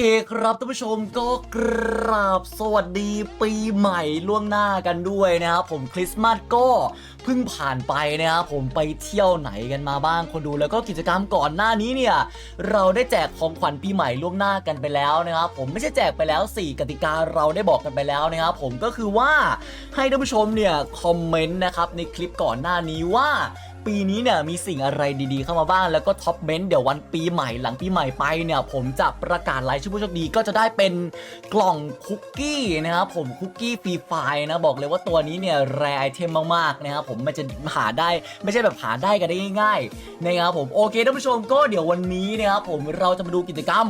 ครับท่านผู้ชมก็กราบสวัสดีปีใหม่ล่วงหน้ากันด้วยนะครับผมคริสต์มาสก็เพิ่งผ่านไปนะครับผมไปเที่ยวไหนกันมาบ้างคนดูแล้วก็กิจกรรมก่อนหน้านี้เนี่ย เราได้แจกของขวัญปีใหม่ล่วงหน้ากันไปแล้วนะครับผมไม่ใช่แจกไปแล้ว 4 กติกาเราได้บอกกันไปแล้วนะครับผมก็คือว่าให้ท่านผู้ชมเนี่ยคอมเมนต์นะครับในคลิปก่อนหน้านี้ว่า ปีนี้เนี่ยมีสิ่งอะไรดีๆเข้ามาบ้าง แล้วก็ท็อปเมนต์เดี๋ยววันปีใหม่หลังปีใหม่ไปเนี่ยผมจะประกาศรายชื่อผู้โชคดีก็จะได้เป็นกล่องคุกกี้นะครับผมคุกกี้ฟรีไฟล์นะบอกเลยว่าตัวนี้เนี่ยแรไอเทมมากๆนะครับผมมันจะหาได้ไม่ใช่แบบหาได้กันได้ง่ายๆนะครับผมโอเคท่านผู้ชมก็เดี๋ยววันนี้นะครับผมเราจะมาดูกิจกรรม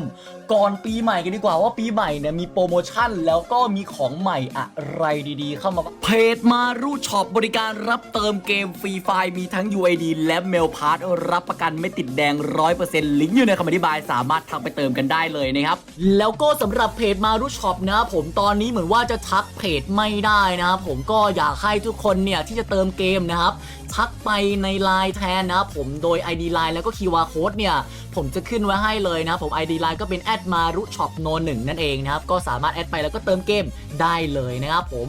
ก่อนปีใหม่กันดีกว่าว่าปีใหม่เนี่ยมีโปรโมชั่น แล้วก็มีของใหม่อะไรดีๆ เข้ามาเพจมารูช็อปบริการรับเติมเกมฟรีไฟล์มีทั้ง UID และเมลพาร์ทรับประกันไม่ติดแดง 100%ลิงก์อยู่ในคำอธิบายสามารถทักไปเติมกันได้เลยนะครับ แล้วก็สำหรับเพจมารูช็อปนะครับผมตอนนี้เหมือนว่าจะทักเพจไม่ได้นะครับผมก็อยากให้ทุกคนเนี่ยที่จะเติมเกมนะครับทักไปในไลน์แทนนะครับผมโดย ID Line แล้วก็ QR Code เนี่ยผมจะขึ้นไว้ให้เลยนะครับผม ID Line ก็เป็นแอดมารุช็อปโนหนึ่งนั่นเองนะครับก็สามารถแอดไปแล้วก็เติมเกมได้เลยนะครับผม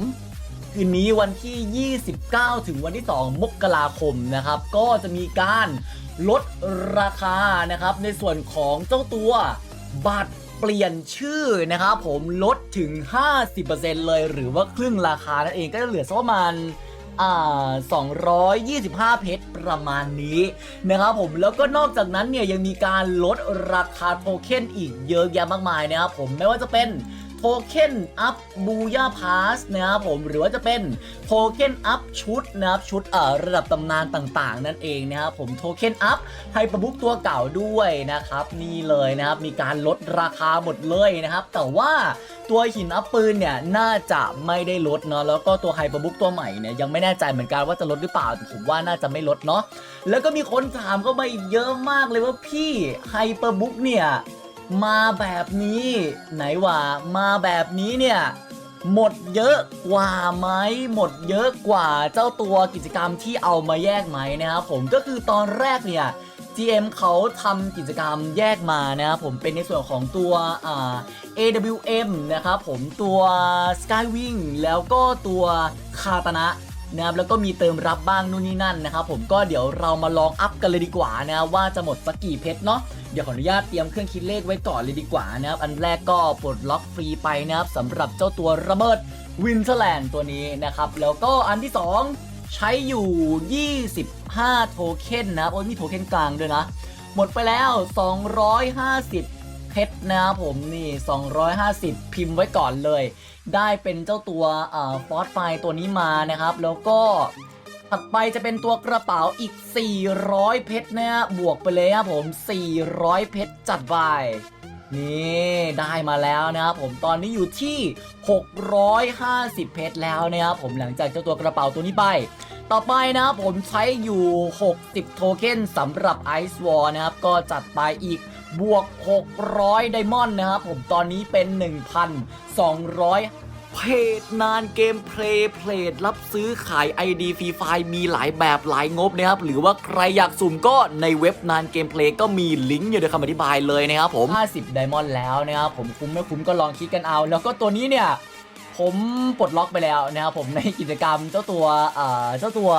คืนนี้วันที่ 29 ถึงวันที่ 2 มกราคมนะครับ ก็จะมีการลดราคานะครับ ในส่วนของเจ้าตัวบัตรเปลี่ยนชื่อนะครับผมลดถึง 50%เลยหรือว่าครึ่งราคานั่นเองก็จะเหลือสักประมาณ225 เพชรประมาณนี้นะครับผมแล้วก็นอกจากนั้นเนี่ยยังมีการลดราคาโทเค็นอีกเยอะแยะมากมายนะครับผมไม่ว่าจะเป็น โทเค็นอัพบูย่าพาสนะครับผมหรือว่าจะเป็นโทเค็นอัพชุดนะครับชุดเอ่อระดับตำนานต่างๆ นั่นเองนะครับผมโทเค็นอัพไฮเปอร์บุ๊กตัวเก่าด้วยนะครับนี่เลยนะครับมีการลดราคาหมดเลยนะครับ แต่ว่าตัวหินอัพปืนเนี่ยน่าจะไม่ได้ลดเนาะแล้วก็ตัวไฮเปอร์บุ๊กตัวใหม่เนี่ยยังไม่แน่ใจเหมือนกันว่าจะลดหรือเปล่าผมว่าน่าจะไม่ลดเนาะแล้วก็มีคนถามเข้ามาอีกเยอะมากเลยว่าพี่ไฮเปอร์บุ๊กเนี่ย มาแบบนี้ ไหนว่ามาแบบนี้เนี่ย หมดเยอะกว่าไหมหมดเยอะกว่าเจ้าตัวกิจกรรมที่เอามาแยกไหมนะครับผมก็คือตอนแรกเนี่ย GM เขาทำกิจกรรมแยกมานะครับผมเป็นในส่วนของตัวอ่า AWM นะครับผมตัว Skywing แล้วก็ตัวคาตนะ นะครับแล้วก็มีเติมรับบ้างนู่นนี่นั่นนะครับผมก็เดี๋ยวเรามาลองอัพกันเลยดีกว่านะว่าจะหมดสักกี่เพชรเนาะเดี๋ยวขออนุญาตเตรียมเครื่องคิดเลขไว้ก่อนเลยดีกว่านะครับอันแรกก็ปลดล็อกฟรีไปนะครับสำหรับเจ้าตัวระเบิดวินเทอร์แลนด์ตัวนี้นะครับแล้วก็อันที่ 2 ใช้อยู่ 25 โทเค็นนะครับโอ้ยมีโทเค็นกลางด้วยนะ หมดไปแล้ว 250 เพชรนะครับผมนี่ 250 พิมพ์ไว้ก่อนเลย ได้เป็นเจ้าตัวฟอสไฟตัวนี้มานะครับ แล้วก็ถัดไปจะเป็นตัวกระเป๋าอีก 400 เพชรนะฮะบวกไปเลยครับผม 400 เพชรจัดไปนี่ได้มาแล้วนะครับผมตอนนี้อยู่ที่ 650 เพชรแล้วนะครับผมหลังจากเจ้าตัวกระเป๋าตัวนี้ไป ต่อไปนะครับผมใช้อยู่ 60 โทเค็นสำหรับ Ice War นะครับก็จัดไปอีก บวก 600 ไดมอนด์นะครับผมตอนนี้เป็น 1,200เพจนานเกมเพลย์เพลดรับซื้อขาย ID ฟรีไฟมีหลายแบบหลายงบนะครับ หรือว่าใครอยากสุ่มก็ในเว็บนานเกมเพลย์ก็มีลิงก์อยู่ในคำอธิบายเลยนะครับผม 50 ไดมอนด์แล้วนะครับผมคุ้มไม่คุ้มก็ลองคิดกันเอา แล้วก็ตัวนี้เนี่ย ผมปลดล็อกไปแล้วนะครับผมในกิจกรรมเจ้าตัวเอ่อเจ้าตัว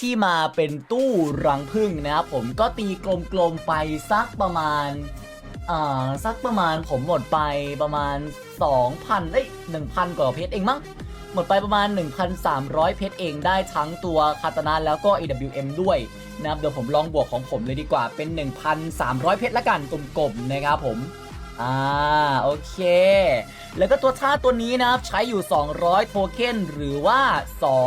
ที่มาเป็นตู้รังผึ้งนะครับผมก็ตีกลมๆไปสักประมาณอ่าสักประมาณผมหมดไปประมาณ 2,000เอ้ย1,000 กว่าเพชรเองมั้งหมดไปประมาณ 1,300 เพชรเองได้ทั้งตัวคาตานาแล้วก็ AWM ด้วยนะครับเดี๋ยวผมลองบวกของผมเลยดีกว่าเป็น 1,300 เพชรละกันกลมๆนะครับผม อ่าโอเค แล้วก็ตัวท่าตัวนี้นะครับ ใช้อยู่ 200 โทเค็นหรือว่า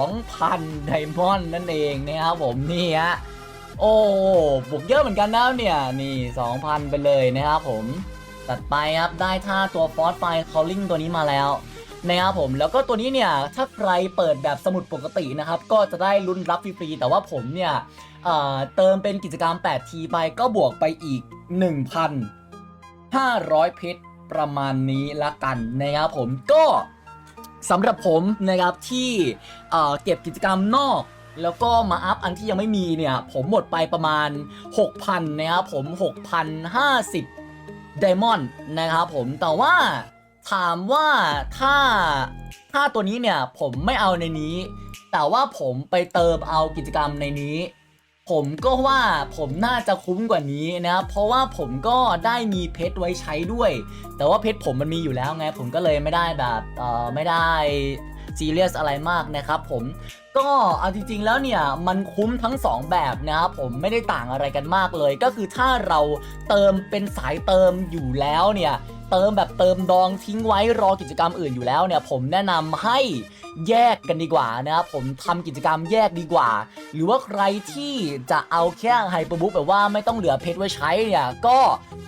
2,000 ไดมอนด์นั่นเองนะครับผมนี่ฮะโอ้บวกเยอะเหมือนกันนะเนี่ย นี่ 2,000 ไปเลยนะครับผมตัดไปครับได้ท่าตัวฟอสไฟคอลลิงตัวนี้มาแล้วนะครับผมแล้วก็ตัวนี้เนี่ยถ้าใครเปิดแบบสมุดปกตินะครับ ก็จะได้ลุ้นรับฟรีๆแต่ว่าผมเนี่ยเอ่อเติมเป็นกิจกรรม8ทีไปก็บวกไปอีก 500 เพชรประมาณนี้ละกันนะครับผมก็สำหรับผมนะครับที่เเก็บกิจกรรมนอกแล้วก็มาอัพอันที่ยังไม่มีเนี่ย ผมหมดไปประมาณ 6,000 นะครับผม 6,050ไดมอนด์นะครับผมแต่ว่าถามว่าถ้าถ้าตัวนี้เนี่ยผมไม่เอาในนี้ แต่ว่าผมไปเติมเอากิจกรรมในนี้ ผมก็ว่าผมน่าจะคุ้มกว่านี้นะครับเพราะว่าผมก็ได้มีเพชรไว้ใช้ด้วย แต่ว่าเพชรผมมันมีอยู่แล้วไง ผมก็เลยไม่ได้แบบเออไม่ได้ซีเรียสอะไรมากนะครับผมก็เอาจริงๆแล้วเนี่ยมันคุ้มทั้งสองแบบนะครับผมไม่ได้ต่างอะไรกันมากเลย ก็คือถ้าเราเติมเป็นสายเติมอยู่แล้วเนี่ย เติมแบบเติมดองทิ้งไว้รอกิจกรรมอื่นอยู่แล้วเนี่ยผมแนะนำให้แยกกันดีกว่านะครับผมทำกิจกรรมแยกดีกว่า หรือว่าใครที่จะเอาแค่ไฮเปอร์บุ๊กแบบว่าไม่ต้องเหลือเพชรไว้ใช้เนี่ยก็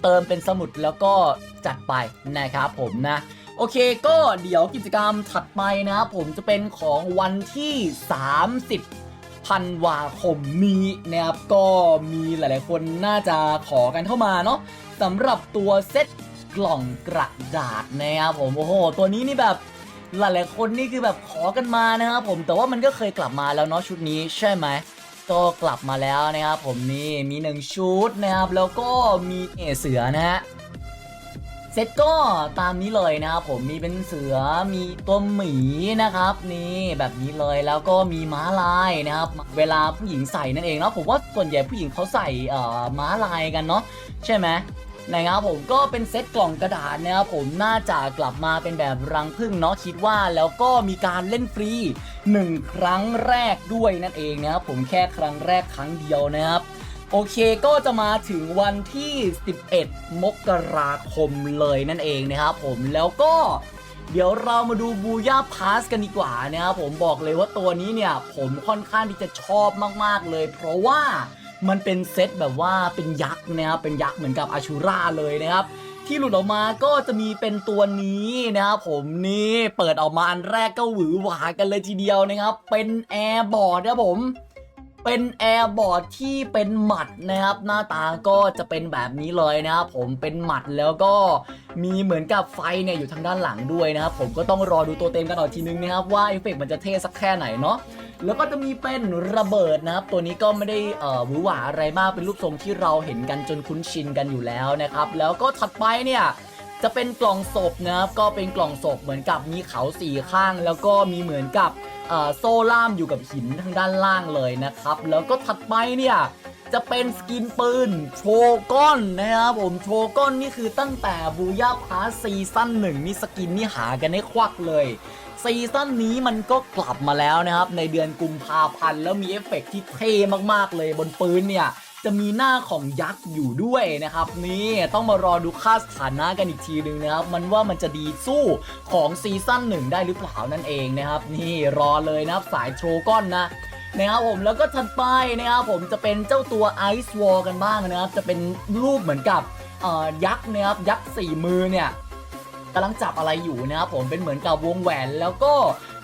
เติมเป็นสมุดแล้วก็จัดไปนะครับผมนะโอเคก็เดี๋ยวกิจกรรมถัดไปนะผมจะเป็นของวันที่ 30ธันวาคมนี้นะครับก็มีหลายๆคนน่าจะขอกันเข้ามาเนาะสำหรับตัวเซต กล่องกระดาษนะครับผมโอ้โห ตัวนี้นี่แบบหลายๆคนนี่คือแบบขอกันมานะครับผมแต่ว่ามันก็เคยกลับมาแล้วเนาะชุดนี้ใช่ไหมก็กลับมาแล้วนะครับผมนี่มีหนึ่งชุดนะครับแล้วก็มีเสือนะฮะเซตก็ตามนี้เลยนะครับผมมีเป็นเสือมีตัวหมีนะครับนี่แบบนี้เลยแล้วก็มีม้าลายนะครับ เวลาผู้หญิงใส่นั่นเองเนาะผมว่าส่วนใหญ่ผู้หญิงเขาใส่เอ่อม้าลายกันเนาะใช่ไหม นะครับผมก็เป็นเซตกล่องกระดาษนะครับผมน่าจะกลับมาเป็นแบบรังผึ้งเนาะคิดว่าแล้วก็มีการเล่นฟรีหนึ่งครั้งแรกด้วยนั่นเองนะครับผมแค่ครั้งแรกครั้งเดียวนะครับโอเคก็จะมาถึงวันที่ 11 มกราคมเลยนั่นเองนะครับผมแล้วก็เดี๋ยวเรามาดูบูย่าพาสกันดีกว่านะครับผมบอกเลยว่าตัวนี้เนี่ยผมค่อนข้างที่จะชอบมาก ๆ เลย เพราะว่า มันเป็นเซตแบบว่าเป็นยักษ์นะครับเป็นยักษ์เหมือนกับอาชูราเลยนะครับที่หลุดออกมาก็จะมีเป็นตัวนี้นะครับผมนี่เปิดออกมาอันแรกก็หวือหวากันเลยทีเดียวนะครับ เป็นแอร์บอร์ดนะครับผมเป็นแอร์บอร์ดที่เป็นหมัดนะครับ หน้าตาก็จะเป็นแบบนี้เลยนะครับผมเป็นหมัดแล้วก็มีเหมือนกับไฟเนี่ยอยู่ทางด้านหลังด้วยนะครับ ผมก็ต้องรอดูตัวเต็มกันหน่อยทีนึงนะครับว่าเอฟเฟกต์มันจะเท่สักแค่ไหนเนาะ แล้วก็จะมีเป็นระเบิดนะครับ ตัวนี้ก็ไม่ได้เอ่อหวือหวาอะไรมากเป็นรูปทรงที่เราเห็นกันจนคุ้นชินกันอยู่แล้วนะครับ แล้วก็ถัดไปเนี่ยจะเป็นกล่องศพนะครับ ก็เป็นกล่องศพเหมือนกับมีเขาสี่ข้าง แล้วก็มีเหมือนกับโซ่ล่ามอยู่กับหินทางด้านล่างเลยนะครับ แล้วก็ถัดไปเนี่ยจะเป็นสกินปืนโชก้อนนะครับผมโชก้อนนี่คือตั้งแต่บูย่าพาซีซั่นหนึ่งนี่สกินนี่หากันได้ควักเลย ซีซั่นนี้มันก็กลับมาแล้วนะครับ ในเดือนกุมภาพันธ์แล้วมีเอฟเฟกต์ที่เท่มากๆเลยบนปืนเนี่ยจะมีหน้าของยักษ์อยู่ด้วยนะครับ นี่ต้องมารอดูค่าสถานะกันอีกทีหนึ่งนะครับ มันว่ามันจะดีสู้ของซีซั่นหนึ่งได้หรือเปล่านั่นเองนะครับ นี่รอเลยนะครับสายโทรก้อนนะนะครับผมแล้วก็ถัดไปนะครับผมจะเป็นเจ้าตัวไอซ์วอลกันบ้างนะครับ จะเป็นรูปเหมือนกับเอ่อยักษ์นะครับยักษ์สี่มือเนี่ย กำลังจับอะไรอยู่นะครับผมเป็นเหมือนกับวงแหวนแล้วก็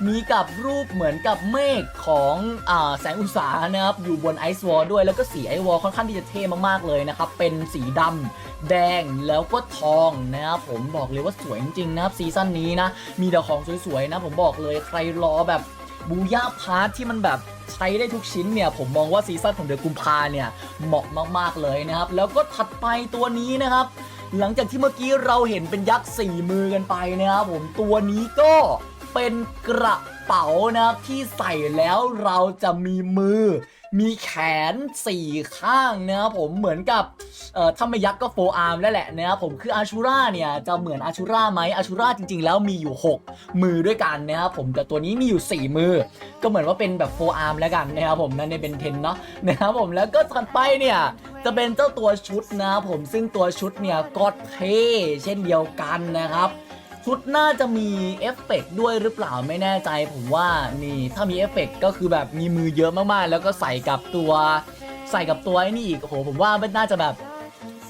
มีกับรูปเหมือนกับเมฆของอแสงอุตสานะครับอยู่บนไอซ์วอลด้วยแล้วก็สีไอซ์วอลค่อนข้างที่จะเท่มากๆเลยนะครับเป็นสีดำแดงแล้วก็ทองนะครับผมบอกเลยว่าสวยจริงๆนะครับซีซั่นนี้นะมีแต่ของสวยๆนะผมบอกเลยใครรอแบบบูย่าพาร์ทที่มันแบบใช้ได้ทุกชิ้นเนี่ย ผมมองว่าซีซั่นของเดือนกุมภาเนี่ย เหมาะมากๆเลยนะครับ แล้วก็ถัดไปตัวนี้นะครับ หลังจากที่เมื่อกี้เราเห็นเป็นยักษ์สี่มือกันไปนะครับผมตัวนี้ก็เป็นกระเป๋านะครับที่ใส่แล้วเราจะมีมือ มีแขนสี่ข้างนะครับผมเหมือนกับเอ่อถ้าไม่ยักษ์ก็โฟอาร์มแล้วแหละนะครับผมคืออาชูราเนี่ยจะเหมือนอาชูราไหมอาชูราจริง ๆ แล้วมีอยู่ 6 มือด้วยกันนะครับผมแต่ตัวนี้มีอยู่ 4 มือ ก็เหมือนว่าเป็นแบบโฟอาร์มแล้วกันนะครับผมนั่นในเป็นเทนเนาะนะครับผมแล้วก็ถัดไปเนี่ย จะเป็นเจ้าตัวชุดนะครับผมซึ่งตัวชุดเนี่ยก็เท่เช่นเดียวกันนะครับชุดน่าจะมีเอฟเฟกด้วยหรือเปล่าไม่แน่ใจผมว่านี่ถ้ามีเอฟเฟกก็คือแบบมีมือเยอะมากๆ แล้วก็ใส่กับตัวใส่กับตัวไอ้นี่อีกโอ้โหผมว่ามันน่าจะแบบ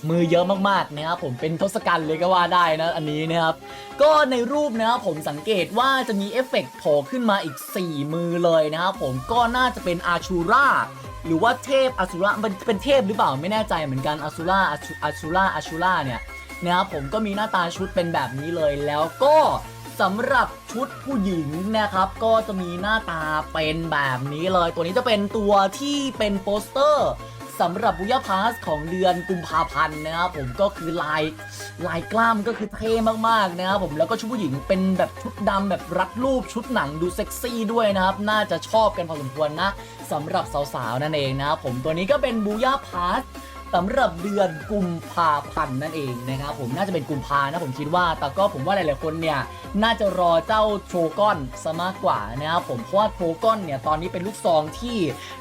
มือเยอะมากๆนะครับผมเป็นทศกัณฐ์เลยก็ว่าได้นะอันนี้นะครับก็ในรูปนะครับผมสังเกตว่าจะมีเอฟเฟกต์โผล่ขึ้นมาอีก 4 มือเลยนะครับผมก็น่าจะเป็นอาชูรา หรือว่าเทพอสูรามันเป็นเทพหรือเปล่าไม่แน่ใจเหมือนกันอสูราอสูราอสูราเนี่ยนะครับผมก็มีหน้าตาชุดเป็นแบบนี้เลยแล้วก็สำหรับชุดผู้หญิงนะครับ ก็จะมีหน้าตาเป็นแบบนี้เลย ตัวนี้จะเป็นตัวที่เป็นโปสเตอร์ สำหรับบุยาพาสของเดือนกุมภาพันธ์นะครับผมก็คือลายลายกล้ามก็คือเท่มากๆนะครับผมแล้วก็ชุดผู้หญิงเป็นแบบชุดดำแบบรัดรูปชุดหนังดูเซ็กซี่ด้วยนะครับ น่าจะชอบกันพอสมควรนะสำหรับสาวๆนั่นเองนะครับผมตัวนี้ก็เป็นบุยาพาส สำหรับเดือนกุมภาพันธ์นั่นเองนะครับผมน่าจะเป็นกุมภานะผมคิดว่า แต่ก็ผมว่าหลาย ๆ คนเนี่ยน่าจะรอเจ้าโทรกอนซะมากกว่านะครับผมเพราะว่าโทรกอนเนี่ยตอนนี้เป็นลูกซองที่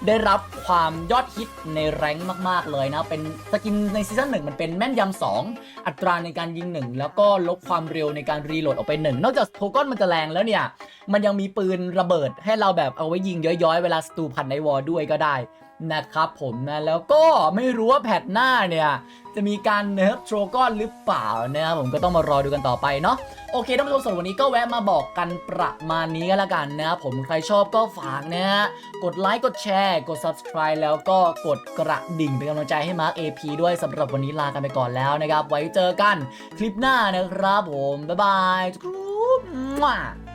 ได้รับความยอดฮิตในแรงมาก ๆ เลยนะเป็นสกินในซีซั่นหนึ่งมันเป็นแม่นยำสองอัตราในการยิงหนึ่งแล้วก็ลดความเร็วในการรีโหลดออกไปหนึ่งนอกจากโทรกอนมันจะแรงแล้วเนี่ยมันยังมีปืนระเบิดให้เราแบบเอาไว้ยิงย้อยๆ เวลาสตูพันในวอลด้วยก็ได้ นะครับผมนะแล้วก็ไม่รู้ว่าแพทหน้าเนี่ยจะมีการเนิร์ฟโทรกอนหรือเปล่านะครับผมก็ต้องมารอดูกันต่อไปเนาะโอเคท่านผู้ชมส่วนวันนี้ก็แวะมาบอกกันประมาณนี้ก็แล้วกันนะครับผมใครชอบก็ฝากนะฮะกดไลค์กดแชร์กด subscribe แล้วก็กดกระดิ่งเป็นกำลังใจให้มาร์ค AP ด้วยสำหรับวันนี้ลากันไปก่อนแล้วนะครับ ไว้เจอกันคลิปหน้านะครับผม บ๊ายบายทุกคน